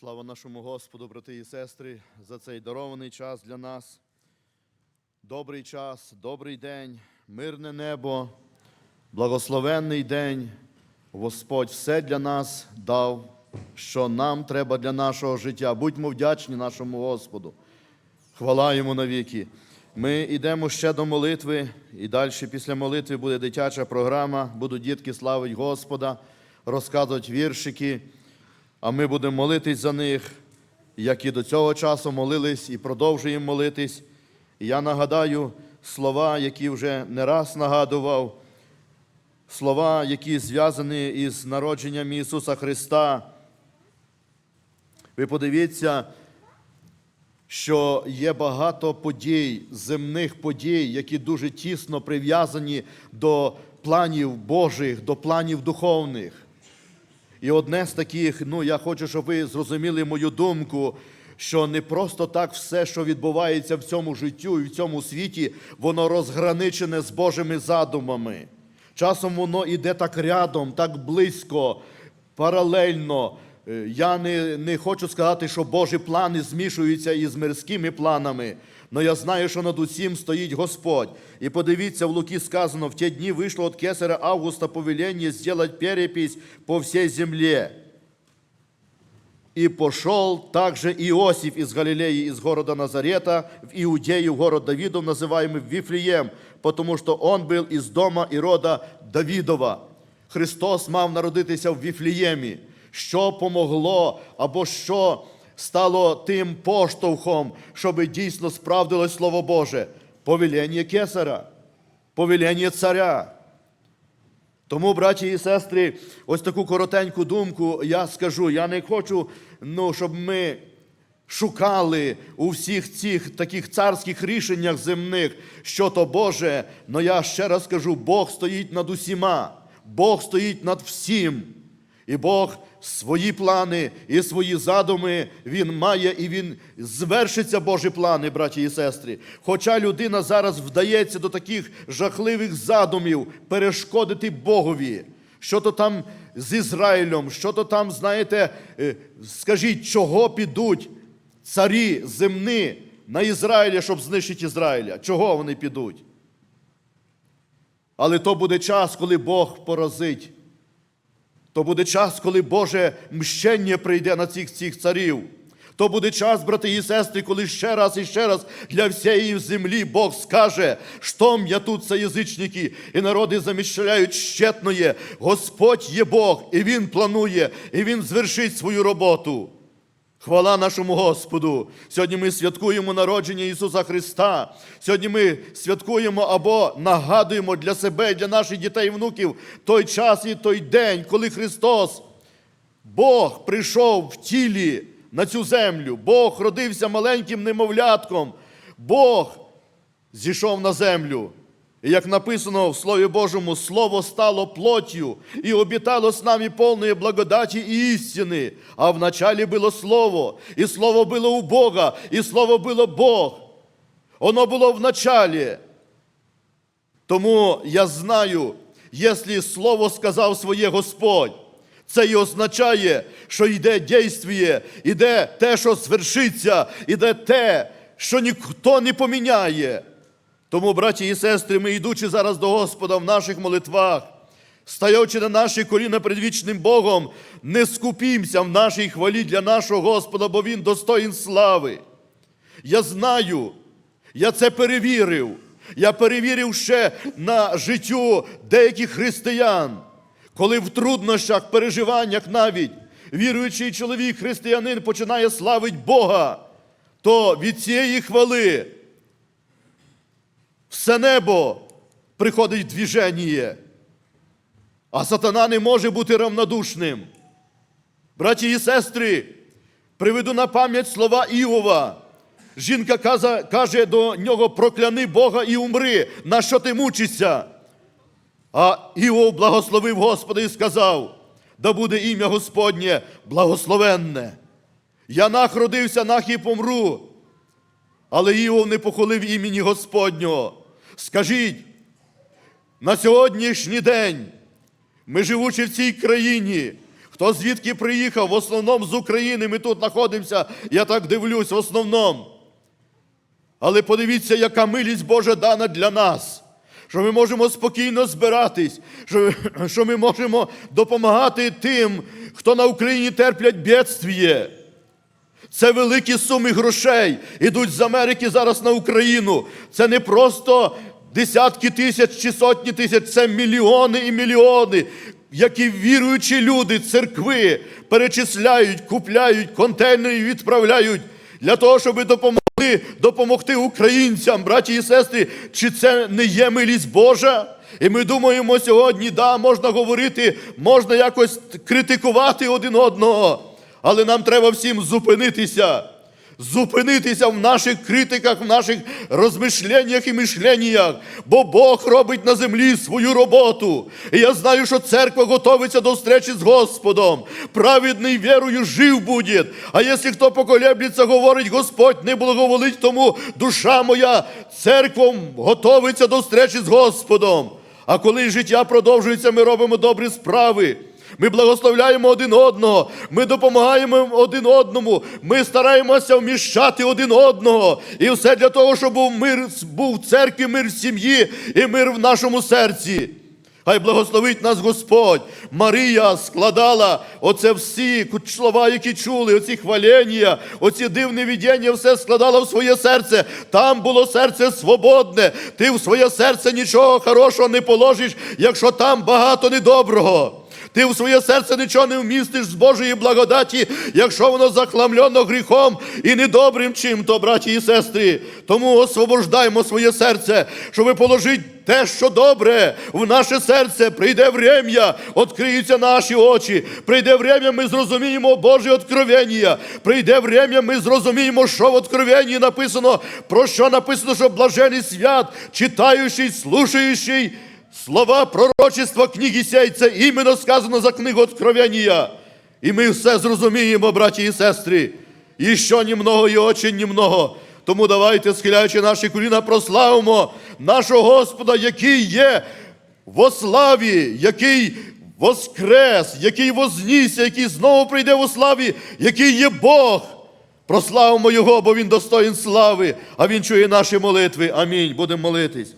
Слава нашому Господу, брати і сестри, за цей дарований час для нас. Добрий час, добрий день, мирне небо, благословенний день. Господь все для нас дав, що нам треба для нашого життя. Будьмо вдячні нашому Господу. Хвала йому навіки. Ми йдемо ще до молитви, і далі після молитви буде дитяча програма, будуть дітки славити Господа, розказувати віршики, а ми будемо молитись за них, як і до цього часу молились і продовжуємо молитись. І я нагадаю слова, які вже не раз нагадував, слова, які зв'язані із народженням Ісуса Христа. Ви подивіться, що є багато подій, земних подій, які дуже тісно прив'язані до планів Божих, до планів духовних. І одне з таких, ну я хочу, щоб ви зрозуміли мою думку, що не просто так все, що відбувається в цьому життю і в цьому світі, воно розграничене з Божими задумами. Часом воно іде так рядом, так близько, паралельно. Е, Я не, не хочу сказати, що Божі плани змішуються із мирськими планами, але я знаю, що над усім стоїть Господь. І подивіться, в Луки сказано, в ті дні вийшло от кесаря Августа повеление сделать перепись по всей земле. И пошел также Иосиф из Галилеи, из города Назарета, в Иудею, в город Давидов, называемый Вифлеем, потому что он был из дома і рода Давидова. Христос мав народитися в Віфліємі. Що помогло або що стало тим поштовхом, щоб дійсно справдилось Слово Боже? Повеління кесара, повеління царя. Тому, браті і сестри, ось таку коротеньку думку я скажу. Я не хочу, ну, щоб ми шукали у всіх цих таких царських рішеннях земних, що то Боже. Но я ще раз скажу: Бог стоїть над усіма, Бог стоїть над всім. І Бог свої плани і свої задуми Він має, і Він звершиться Божі плани, браті і сестри. Хоча людина зараз вдається до таких жахливих задумів перешкодити Богові, що то там з Ізраїлем, що то там, знаєте, е, скажіть, чого підуть царі земні на Ізраїля, щоб знищити Ізраїля? Чого вони підуть? Але то буде час, коли Бог поразить. То буде час, коли Боже мщення прийде на цих цих царів. То буде час, брати і сестри, коли ще раз і ще раз для всієї землі Бог скаже, що я тут це язичники, і народи заміщають щетноє. Господь є Бог, і Він планує, і Він звершить свою роботу. Хвала нашому Господу! Сьогодні ми святкуємо народження Ісуса Христа. Сьогодні ми святкуємо або нагадуємо для себе, для наших дітей і внуків той час і той день, коли Христос, Бог прийшов в тілі на цю землю. Бог родився маленьким немовлятком. Бог зійшов на землю. І як написано в Слові Божому, Слово стало плоттю і обітало з нами повної благодаті і істини. А вначалі було Слово, і Слово було у Бога, і Слово було Бог. Воно було в началі. Тому я знаю, якщо Слово сказав своє Господь, це і означає, що йде дійствіє, іде те, що звершиться, іде те, що ніхто не поміняє. Тому, браті і сестри, ми йдучи зараз до Господа в наших молитвах, стоячи на наші коліна перед вічним Богом, не скупімося в нашій хвалі для нашого Господа, бо Він достоїн слави. Я знаю, я це перевірив. Я перевірив ще на життю деяких християн, коли в труднощах, переживаннях навіть віруючий чоловік, християнин починає славити Бога, то від цієї хвали все небо приходить в движення, а сатана не може бути равнодушним. Браті і сестри, приведу на пам'ять слова Іова. Жінка каже до нього: прокляни Бога і умри, на що ти мучишся? А Іов благословив Господа і сказав: да буде ім'я Господнє благословенне. Я нах родився, нах і помру. Але Іов не похвалив імені Господнього. Скажіть, на сьогоднішній день ми живучи в цій країні, Хто звідки приїхав, в основному з України, ми тут знаходимося, я так дивлюсь, в основному. Але подивіться, яка милість Божа дана для нас, що ми можемо спокійно збиратись, що, що ми можемо допомагати тим, хто на Україні терплять бідствіє. Це великі суми грошей ідуть з Америки зараз на Україну. Це не просто десятки тисяч чи сотні тисяч, це мільйони і мільйони, які віруючі люди, церкви перечисляють, купляють, контейнери відправляють для того, щоб допомогти, допомогти українцям, браті і сестри. Чи це не є милість Божа? І ми думаємо сьогодні, да, можна говорити, можна якось критикувати один одного. Але нам треба всім зупинитися. Зупинитися в наших критиках, в наших розмишленнях і мишленнях, бо Бог робить на землі свою роботу. І я знаю, що церква готовиться до встречі з Господом. Праведний вірою жив буде. А якщо хто поколеблється, говорить, Господь не благоволить тому душа моя, церквом готовиться до встречі з Господом. А коли життя продовжується, ми робимо добрі справи. Ми благословляємо один одного, ми допомагаємо один одному, ми стараємося вміщати один одного. І все для того, щоб мир був в церкві, мир в сім'ї і мир в нашому серці. Хай благословить нас Господь. Марія складала оце всі слова, які чули, оці хвалення, оці дивні видіння, все складала в своє серце. Там було серце свободне. Ти в своє серце нічого хорошого не положиш, якщо там багато недоброго. Ти в своє серце нічого не вмістиш з Божої благодаті, якщо воно захламлено гріхом і недобрим чим-то, браті і сестри. Тому освобождаймо своє серце, щоб положити те, що добре в наше серце. Прийде врем'я, відкриються наші очі. Прийде врем'я, ми зрозуміємо Боже откровення. Прийде врем'я, ми зрозуміємо, що в откровенні написано, про що написано, що блажений свят, читаючий, слушаючий. Слова пророчества книги сей, це іменно сказано за книгу Откровення. І ми все зрозуміємо, браті і сестри. І що німного, і очень німного. Тому давайте, схиляючи наші коліна, прославимо нашого Господа, який є во славі, який воскрес, який вознісся, який знову прийде у славі, який є Бог. Прославимо Його, бо Він достоїн слави, а Він чує наші молитви. Амінь. Будемо молитись.